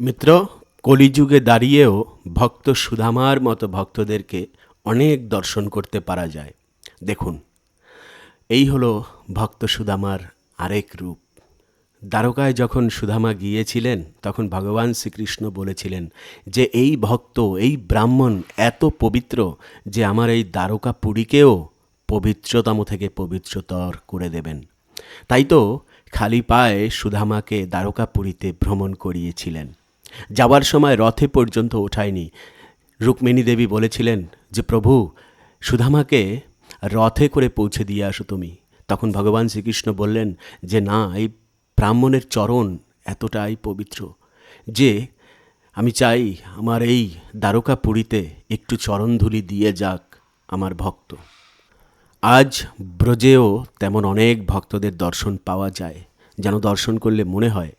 মিত্র, কলিযুগে দাঁড়িয়েও ভক্ত সুধামার মতো ভক্তদেরকে অনেক দর্শন করতে পারা যায়। দেখুন, এই হলো ভক্ত সুদামার আরেক রূপ। দ্বারকায় যখন সুধামা গিয়েছিলেন, তখন ভগবান শ্রীকৃষ্ণ বলেছিলেন যে, এই ভক্ত, এই ব্রাহ্মণ এত পবিত্র যে, আমার এই দ্বারকা পুরীকেও পবিত্রতম থেকে পবিত্রতর করে দেবেন। তাই তো খালি পায়ে সুধামাকে দ্বারকাপুরীতে ভ্রমণ করিয়েছিলেন। যাওয়ার সময় রথে পর্যন্ত ওঠায়নি। রুক্মিণী দেবী বলেছিলেন যে, প্রভু, সুধামাকে রথে করে পৌঁছে দিয়ে আসো তুমি। তখন ভগবান শ্রীকৃষ্ণ বললেন যে, না, এই ব্রাহ্মণের চরণ এতটাই পবিত্র যে, আমি চাই আমার এই দ্বারকা পুরীতে একটু চরণধুলি দিয়ে যাক আমার ভক্ত। আজ ব্রজেও তেমন অনেক ভক্তদের দর্শন পাওয়া যায়, যেন দর্শন করলে মনে হয়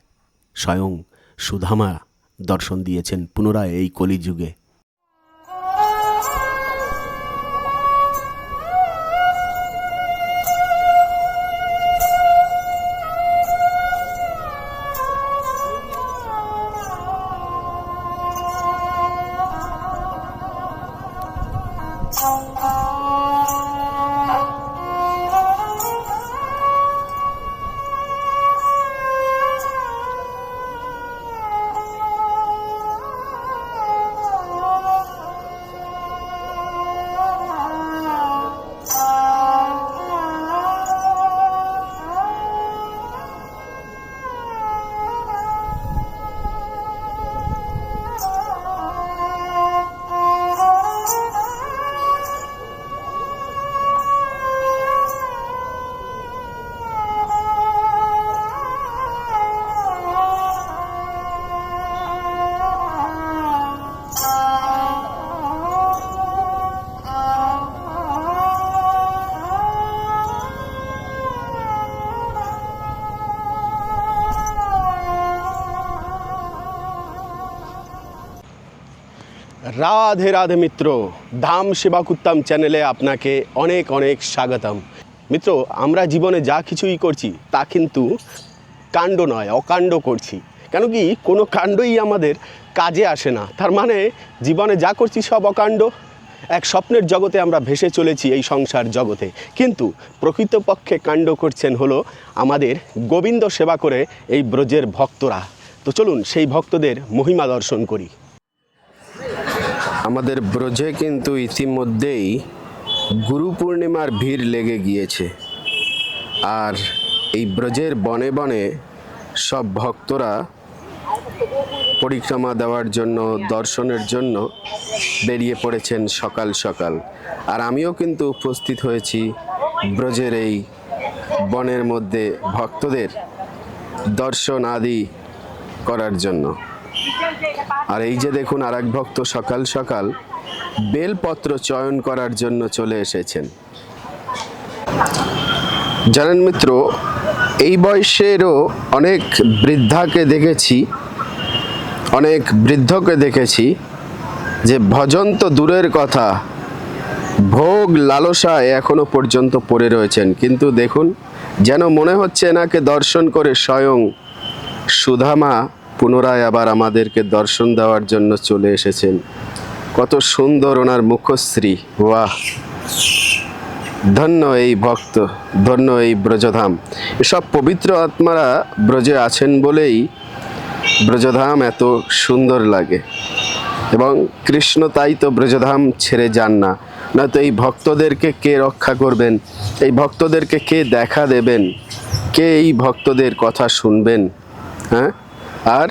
স্বয়ং সুধামা দর্শন দিয়েছেন পুনরায় এই কলিযুগে। রাধে রাধে মিত্র, ধাম সেবাকুত্তাম চ্যানেলে আপনাকে অনেক অনেক স্বাগতম। মিত্র, আমরা জীবনে যা কিছুই করছি, তা কিন্তু কাণ্ড নয়, অকাণ্ড করছি। কেন কি, কোনো কাণ্ডই আমাদের কাজে আসে না। তার মানে জীবনে যা করছি সব অকাণ্ড। এক স্বপ্নের জগতে আমরা ভেসে চলেছি এই সংসার জগতে। কিন্তু প্রকৃতপক্ষে কাণ্ড করছেন হলো আমাদের গোবিন্দ সেবা করে এই ব্রজের ভক্তরা। তো চলুন সেই ভক্তদের মহিমা দর্শন করি। আমাদের ব্রজে কিন্তু ইতিমধ্যেই গুরু পূর্ণিমার ভিড় লেগে গিয়েছে। আর এই ব্রজের বনে বনে সব ভক্তরা পরিক্রমা দেওয়ার জন্য, দর্শনের জন্য বেরিয়ে পড়েছেন সকাল সকাল। আর আমিও কিন্তু উপস্থিত হয়েছি ব্রজের এই বনের মধ্যে ভক্তদের দর্শন আদি করার জন্য। আর এই যে দেখুন আর এক ভক্ত সকাল সকাল বেলপত্র চয়ন করার জন্য চলে এসেছেন। জানেন মিত্র, এই বয়সেরও অনেক বৃদ্ধাকে দেখেছি, অনেক বৃদ্ধকে দেখেছি যে ভজন তো দূরের কথা, ভোগ লালসায় এখনও পর্যন্ত পড়ে রয়েছেন। কিন্তু দেখুন, যেন মনে হচ্ছে এনাকে দর্শন করে স্বয়ং সুধামা পুনরায় আবার আমাদেরকে দর্শন দেওয়ার জন্য চলে এসেছেন। কত সুন্দর ওনার মুখশ্রী বাহ ধন্য এই ভক্ত, ধন্য এই ব্রজধাম। এসব পবিত্র আত্মারা ব্রজে আছেন বলেই ব্রজধাম এত সুন্দর লাগে। এবং কৃষ্ণ তাই তো ব্রজধাম ছেড়ে যান না। নয়তো এই ভক্তদেরকে কে রক্ষা করবেন? এই ভক্তদেরকে কে দেখা দেবেন? কে এই ভক্তদের কথা শুনবেন? হ্যাঁ? আর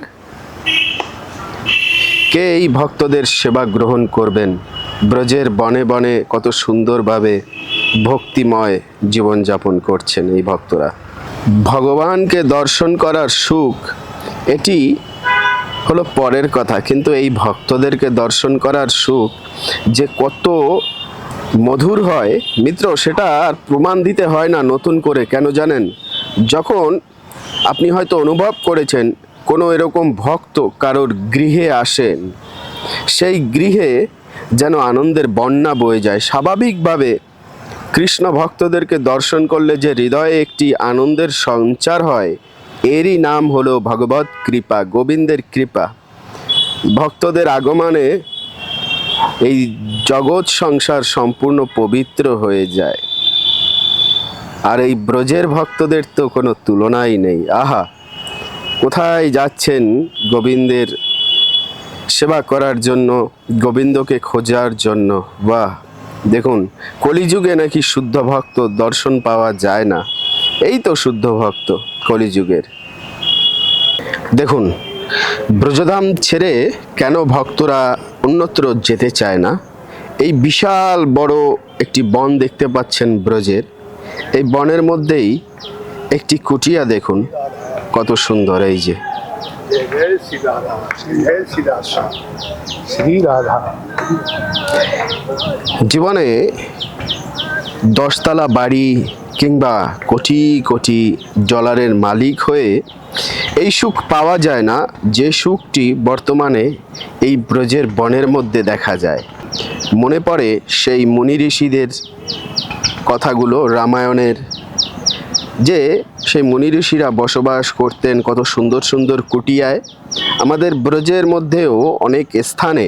কে এই ভক্তদের সেবা গ্রহণ করবেন? ব্রজের বনে বনে কত সুন্দরভাবে ভক্তিময় জীবনযাপন করছেন এই ভক্তরা। ভগবানকে দর্শন করার সুখ, এটি হলো পরের কথা, কিন্তু এই ভক্তদেরকে দর্শন করার সুখ যে কত মধুর হয়, মিত্র, সেটা আর প্রমাণ দিতে হয় না নতুন করে, কেন জানেন? যখন আপনি হয়তো অনুভব করেছেন কোনো এরকম ভক্ত কারোর গৃহে আসেন, সেই গৃহে যেন আনন্দের বন্যা বয়ে যায়। স্বাভাবিকভাবে কৃষ্ণ ভক্তদেরকে দর্শন করলে যে হৃদয়ে একটি আনন্দের সঞ্চার হয়, এরই নাম হলো ভগবত কৃপা, গোবিন্দের কৃপা। ভক্তদের আগমনে এই জগৎ সংসার সম্পূর্ণ পবিত্র হয়ে যায়। আর এই ব্রজের ভক্তদের তো কোনো তুলনাই নেই। আহা! কোথায় যাচ্ছেন গোবিন্দের সেবা করার জন্য, গোবিন্দকে খোঁজার জন্য? বাহ, দেখুন, কলিযুগে নাকি শুদ্ধ ভক্ত দর্শন পাওয়া যায় না। এই তো শুদ্ধ ভক্ত কলিযুগের। দেখুন, ব্রজধাম ছেড়ে কেন ভক্তরা অন্যত্র যেতে চায় না? এই বিশাল বড় একটি বন দেখতে পাচ্ছেন ব্রজের। এই বনের মধ্যেই একটি কুটিয়া দেখুন। কত সুন্দর, এই যে। জীবনে দশতলা বাড়ি কিংবা কোটি কোটি ডলারের মালিক হয়ে এই সুখ পাওয়া যায় না, যে সুখটি বর্তমানে এই ব্রজের বনের মধ্যে দেখা যায়। মনে পড়ে সেই মুনি ঋষিদের কথাগুলো রামায়ণের যে সেই মুনি ঋষিরা বসবাস করতেন কত সুন্দর সুন্দর কুটিয়ায়। আমাদের ব্রজের মধ্যেও অনেক স্থানে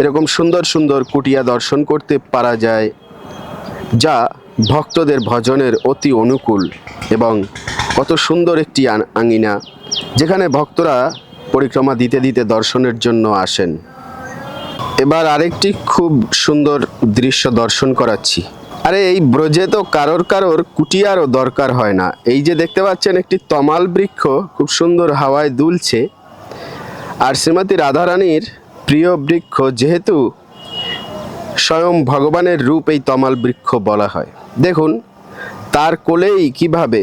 এরকম সুন্দর সুন্দর কুটিয়া দর্শন করতে পারা যায়, যা ভক্তদের ভজনের অতি অনুকূল এবং কত সুন্দর একটি আঙিনা, যেখানে ভক্তরা পরিক্রমা দিতে দিতে দর্শনের জন্য আসেন। এবার আরেকটি খুব সুন্দর দৃশ্য দর্শন করাচ্ছি। আরে এই ব্রজে তো কারোর কারোর কুটিয়ারও দরকার হয় না। এই যে দেখতে পাচ্ছেন একটি তমাল বৃক্ষ খুব সুন্দর হাওয়ায় দুলছে। আর শ্রীমতী রাধারানীর প্রিয় বৃক্ষ যেহেতু স্বয়ং ভগবানের রূপ এই তমাল বৃক্ষ বলা হয়। দেখুন, তার কোলেই কীভাবে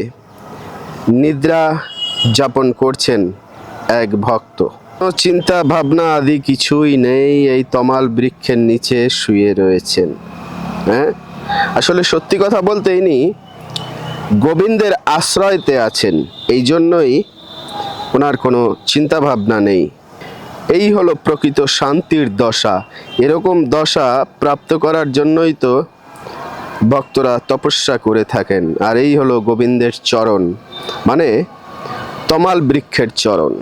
নিদ্রা যাপন করছেন এক ভক্ত। চিন্তা ভাবনা আদি কিছুই নেই, এই তমাল বৃক্ষের নিচে শুয়ে রয়েছেন। হ্যাঁ? আসলে সত্যি কথা বলতে ইনি গোবিন্দের আশ্রয়তে আছেন। এই জন্যই ওনার কোনো চিন্তা ভাবনা নেই। এই হলো প্রকৃত শান্তির দশা। এরকম দশা প্রাপ্ত করার জন্যই তো ভক্তরা তপস্যা করে থাকেন। আর এই হলো গোবিন্দের চরণ। মানে তমাল বৃক্ষের চরণ।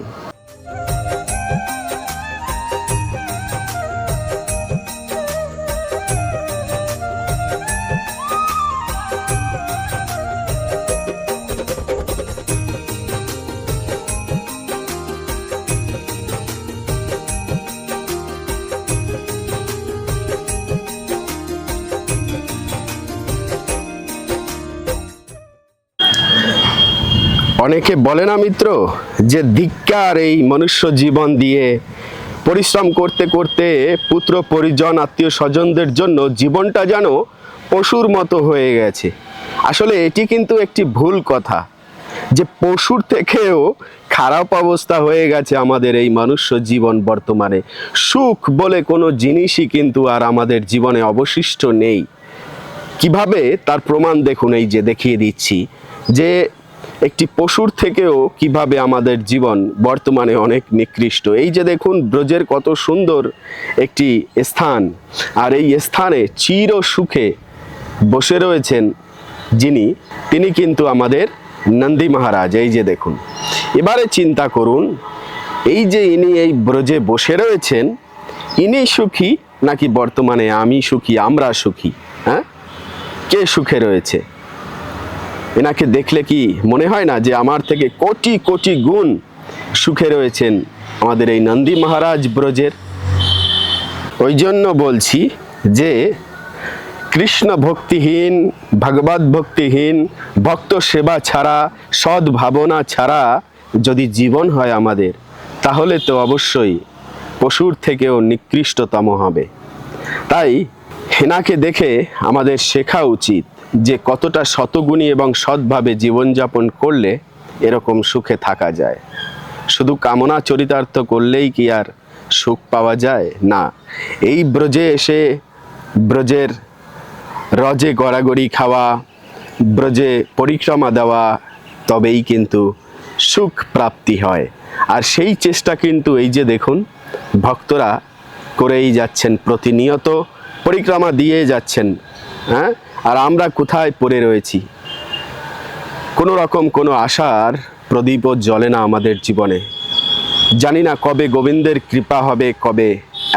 অনেকে বলে না মিত্র, যে ধিক্কার এই মনুষ্য জীবন দিয়ে পরিশ্রম করতে করতে পুত্র, পরিজন, আত্মীয় স্বজনদের জন্য জীবনটা যেন পশুর মতো হয়ে গেছে। আসলে এটি কিন্তু একটি ভুল কথা, যে পশুর থেকেও খারাপ অবস্থা হয়ে গেছে আমাদের এই মনুষ্য জীবন বর্তমানে। সুখ বলে কোনো জিনিসই কিন্তু আর আমাদের জীবনে অবশিষ্ট নেই। কীভাবে? তার প্রমাণ দেখুন, এই যে দেখিয়ে দিচ্ছি, যে একটি পশুর থেকেও কীভাবে আমাদের জীবন বর্তমানে অনেক নিকৃষ্ট। এই যে দেখুন, ব্রজের কত সুন্দর একটি স্থান। আর এই স্থানে চির সুখে বসে রয়েছেন যিনি, তিনি কিন্তু আমাদের নন্দী মহারাজ। এই যে দেখুন, এবারে চিন্তা করুন, এই যে ইনি এই ব্রজে বসে রয়েছেন, ইনি সুখী নাকি বর্তমানে আমি সুখী, আমরা সুখী? হ্যাঁ? কে সুখে রয়েছে? এনাকে দেখলে কি মনে হয় না যে আমার থেকে কোটি কোটি গুণ সুখে রয়েছেন আমাদের এই নন্দী মহারাজ ব্রজের? ওই জন্য বলছি যে কৃষ্ণ ভক্তিহীন, ভগবত ভক্তিহীন, ভক্ত সেবা ছাড়া, সৎ ভাবনা ছাড়া যদি জীবন হয় আমাদের, তাহলে তো অবশ্যই পশুর থেকেও নিকৃষ্টতম হবে। তাই হেনাকে দেখে আমাদের শেখা উচিত যে কতটা শতগুণী এবং সৎভাবে জীবনযাপন করলে এরকম সুখে থাকা যায়। শুধু কামনা চরিতার্থ করলেই কি আর সুখ পাওয়া যায়? না। এই ব্রজে এসে ব্রজের রজে গড়াগড়ি খাওয়া, ব্রজে পরিক্রমা দেওয়া, তবেই কিন্তু সুখ প্রাপ্তি হয়। আর সেই চেষ্টা কিন্তু এই যে দেখুন, ভক্তরা করেই যাচ্ছেন, প্রতিনিয়ত পরিক্রমা দিয়ে যাচ্ছেন হ্যাঁ? আর আমরা কোথায় পড়ে রয়েছি? কোনো রকম কোনো আশার প্রদীপও জ্বলে না আমাদের জীবনে। জানি না কবে গোবিন্দের কৃপা হবে, কবে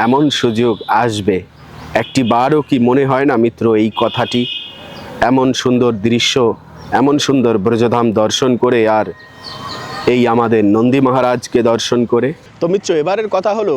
এমন সুযোগ আসবে। একটি বারও কি মনে হয় না মিত্র এই কথাটি? এমন সুন্দর দৃশ্য, এমন সুন্দর ব্রজধাম দর্শন করে আর এই আমাদের নন্দী মহারাজকে দর্শন করে। তো মিত্র, এবারের কথা হলো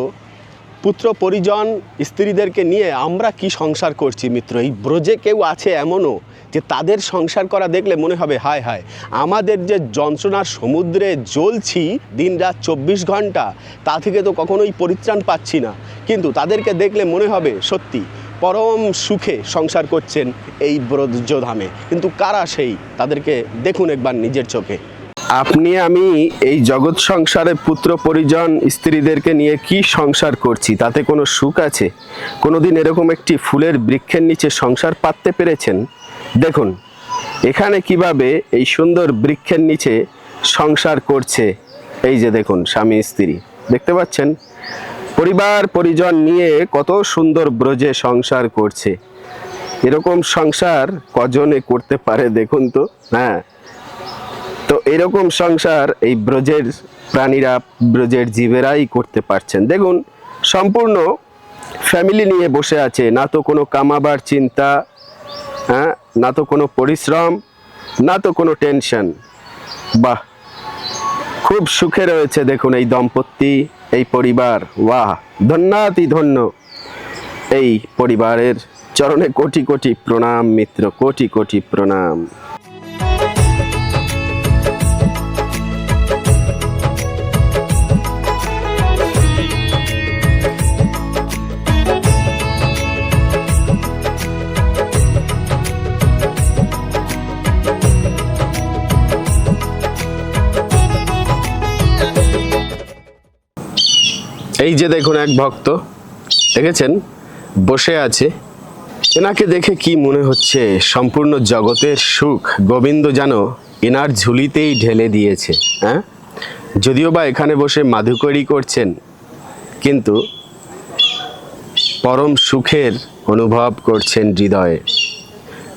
পুত্র পরিজন স্ত্রীদেরকে নিয়ে আমরা কি সংসার করছি, মিত্র? এই ব্রজে কেউ আছে এমনও যে তাদের সংসার করা দেখলে মনে হবে, হায় হায়, আমাদের যে যন্ত্রণার সমুদ্রে জ্বলছি দিন রাত চব্বিশ ঘণ্টা, তা থেকে তো কখনোই পরিত্রাণ পাচ্ছি না। কিন্তু তাদেরকে দেখলে মনে হবে সত্যি, পরম সুখে সংসার করছেন এই ব্রজধামে। কিন্তু কারা সেই? তাদেরকে দেখুন একবার নিজের চোখে। আপনি, আমি এই জগৎ সংসারে পুত্র পরিজন স্ত্রীদেরকে নিয়ে কি সংসার করছি? তাতে কোনো সুখ আছে? কোনোদিন এরকম একটি ফুলের বৃক্ষের নিচে সংসার পাততে পেরেছেন? দেখুন, এখানে কীভাবে এই সুন্দর বৃক্ষের নিচে সংসার করছে। এই যে দেখুন, স্বামী, স্ত্রী। দেখতে পাচ্ছেন? পরিবার, পরিজন নিয়ে কত সুন্দর ব্রজে সংসার করছে। এরকম সংসার কজনে করতে পারে দেখুন তো? হ্যাঁ। তো এরকম সংসার এই ব্রজের প্রাণীরা, ব্রজের জীবেরাই করতে পারছেন। দেখুন, সম্পূর্ণ ফ্যামিলি নিয়ে বসে আছে। না তো কোনো কামাবার চিন্তা হ্যাঁ? না তো কোনো পরিশ্রম, না তো কোনো টেনশন। বাহ! খুব সুখে রয়েছে দেখুন এই দম্পতি, এই পরিবার। ওয়াহ! ধন্যাতি ধন্য। এই পরিবারের চরণে কোটি কোটি প্রণাম মিত্র, কোটি কোটি প্রণাম। এই যে দেখুন এক ভক্ত, দেখেছেন? বসে আছে। এনাকে দেখে কি মনে হচ্ছে? সম্পূর্ণ জগতের সুখ। গোবিন্দ যেন এনার ঝুলিতেই ঢেলে দিয়েছে হ্যাঁ? যদিও বা এখানে বসে মাধুকরী করছেন, কিন্তু পরম সুখের অনুভব করছেন হৃদয়ে।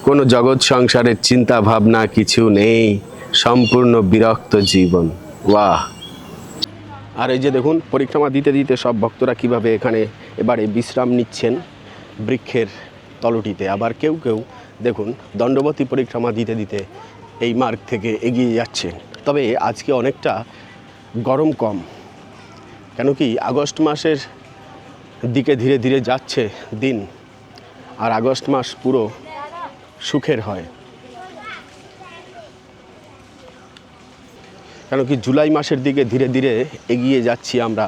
কোনো জগৎ সংসারের চিন্তা ভাবনা কিছু নেই। সম্পূর্ণ বিরক্ত জীবন। বাহ আর এই যে দেখুন, পরিক্রমা দিতে দিতে সব ভক্তরা কীভাবে এখানে এবারে বিশ্রাম নিচ্ছেন বৃক্ষের তলটিতে। আবার কেউ কেউ দেখুন, দণ্ডবতী পরিক্রমা দিতে দিতে এই মার্গ থেকে এগিয়ে যাচ্ছেন। তবে আজকে অনেকটা গরম কম। কেন কি, আগস্ট মাসের দিকে ধীরে ধীরে যাচ্ছে দিন, আর আগস্ট মাস পুরো সুখের হয়। কেন কি জুলাই মাসের দিকে ধীরে ধীরে এগিয়ে যাচ্ছি আমরা।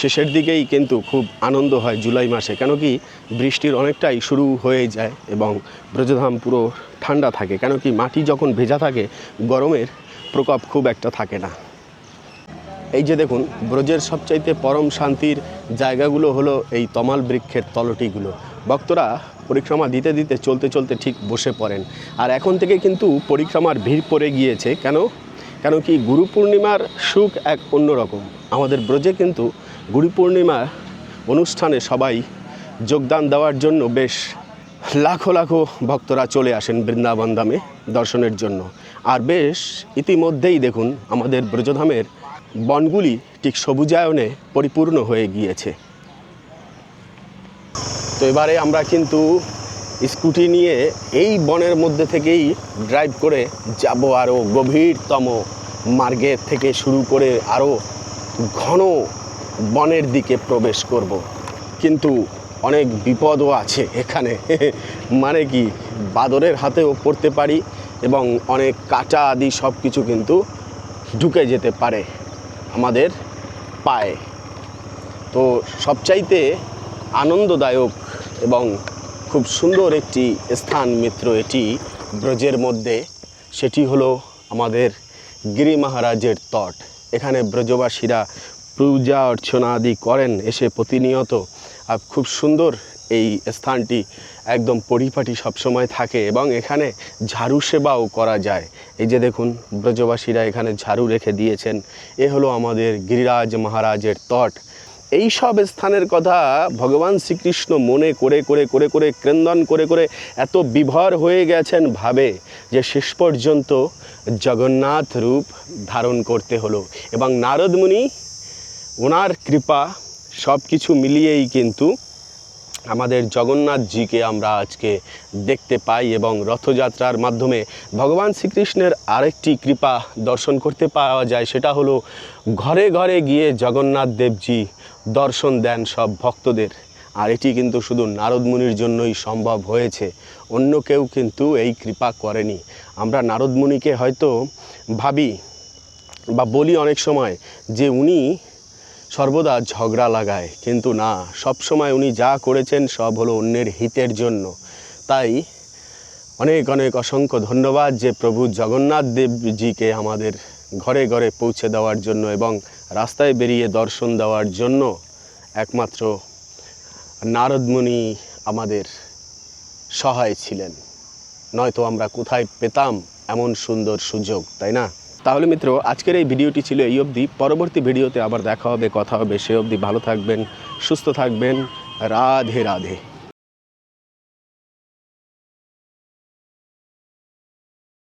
শেষের দিকেই কিন্তু খুব আনন্দ হয় জুলাই মাসে কেন কি বৃষ্টির অনেকটাই শুরু হয়ে যায় এবং ব্রজধাম পুরো ঠান্ডা থাকে কেন কি মাটি যখন ভেজা থাকে, গরমের প্রকোপ খুব একটা থাকে না। এই যে দেখুন, ব্রজের সবচাইতে পরম শান্তির জায়গাগুলো হলো এই তমাল বৃক্ষের তলটিগুলো। ভক্তরা পরিক্রমা দিতে দিতে চলতে চলতে ঠিক বসে পড়েন। আর এখন থেকে কিন্তু পরিক্রমার ভিড় পড়ে গিয়েছে, কেন? কেন কি গুরু পূর্ণিমার সুখ এক অন্যরকম আমাদের ব্রজে কিন্তু গুরু পূর্ণিমা অনুষ্ঠানে সবাই যোগদান দেওয়ার জন্য বেশ লাখো লাখো ভক্তরা চলে আসেন বৃন্দাবন ধামে দর্শনের জন্য। আর বেশ ইতিমধ্যেই দেখুন আমাদের ব্রজধামের বনগুলি ঠিক সবুজায়নে পরিপূর্ণ হয়ে গিয়েছে। তো এবারে আমরা কিন্তু স্কুটি নিয়ে এই বনের মধ্যে থেকেই ড্রাইভ করে যাব আরও গভীরতম মার্গের থেকে শুরু করে আরও ঘন বনের দিকে প্রবেশ করব। কিন্তু অনেক বিপদও আছে এখানে মানে কি, বাদরের হাতেও পড়তে পারি এবং অনেক কাঁটা আদি সব কিছু কিন্তু ঢুকে যেতে পারে আমাদের পায়ে তো সবচাইতে আনন্দদায়ক এবং খুব সুন্দর একটি স্থান মিত্র এটি ব্রজের মধ্যে। সেটি হলো আমাদের গিরি মহারাজের তট। এখানে ব্রজবাসীরা পূজা অর্চনা আদি করেন, এসে প্রতিনিয়ত। আর খুব সুন্দর এই স্থানটি একদম পরিপাটি সবসময় থাকে এবং এখানে ঝাড়ু সেবাও করা যায়। এই যে দেখুন, ব্রজবাসীরা এখানে ঝাড়ু রেখে দিয়েছেন। এ হলো আমাদের গিরিরাজ মহারাজের তট। এই সব স্থানের কথা ভগবান শ্রীকৃষ্ণ মনে করে করে করে করে ক্রন্দন করে করে এত বিভর হয়ে গেছেন ভাবে যে শেষ পর্যন্ত জগন্নাথ রূপ ধারণ করতে হলো। এবং নারদমুনি ওনার কৃপা সব কিছু মিলিয়েই কিন্তু আমাদের জগন্নাথজিকে আমরা আজকে দেখতে পাই এবং রথযাত্রার মাধ্যমে ভগবান শ্রীকৃষ্ণের আরেকটি কৃপা দর্শন করতে পাওয়া যায়, সেটা হলো ঘরে ঘরে গিয়ে জগন্নাথ দেবজি দর্শন দেন সব ভক্তদের। আর এটি কিন্তু শুধু নারদ মুনির জন্যই সম্ভব হয়েছে, অন্য কেউ কিন্তু এই কৃপা করেনি। আমরা নারদ মুনিকে হয়তো ভাবি বা বলি অনেক সময় যে উনি সর্বদা ঝগড়া লাগায়, কিন্তু না সব সময় উনি যা করেছেন সব হলো অন্যের হিতের জন্য। তাই অনেক অনেক অসংখ্য ধন্যবাদ যে প্রভু জগন্নাথ দেবজিকে আমাদের ঘরে ঘরে পৌঁছে দেওয়ার জন্য এবং রাস্তায় বেরিয়ে দর্শন দেওয়ার জন্য একমাত্র নারদমণি আমাদের সহায় ছিলেন। নয়তো আমরা কোথায় পেতাম এমন সুন্দর সুযোগ, তাই না? তাহলে মিত্র, আজকের এই ভিডিওটি ছিল এই অবধি। পরবর্তী ভিডিওতে আবার দেখা হবে, কথা হবে। সে অবধি ভালো থাকবেন, সুস্থ থাকবেন। রাধে রাধে।